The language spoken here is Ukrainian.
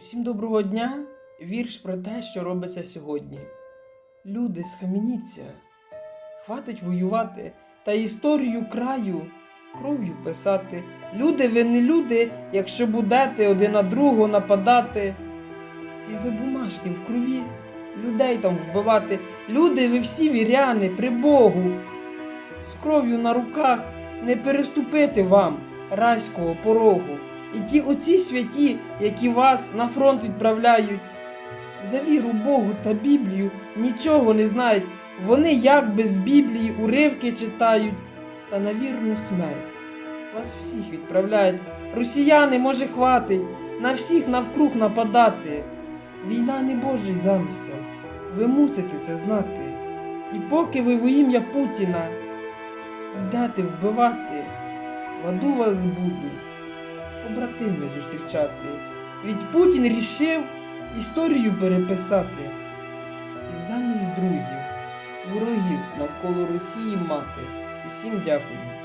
Усім доброго дня. Вірш про те, що робиться сьогодні. Люди, схаменіться, хватить воювати та історію краю кров'ю писати. Люди, ви не люди, якщо будете один на другого нападати. І за бумажки в крові людей там вбивати. Люди, ви всі віряни при Богу. З кров'ю на руках не переступити вам райського порогу. І ті оці святі, які вас на фронт відправляють, за віру Богу та Біблію нічого не знають. Вони як без Біблії уривки читають, та на вірну смерть вас всіх відправляють. Росіяни, може, хватить на всіх навкруг нападати. Війна не Божий замисел. Ви мусите це знати. І поки ви во ім'я Путіна йдете вбивати, в аду вас будуть побратими зустрічати. Ведь Путін рішив історію переписати. І замість друзів, ворогів навколо Росії мати. Усім дякую.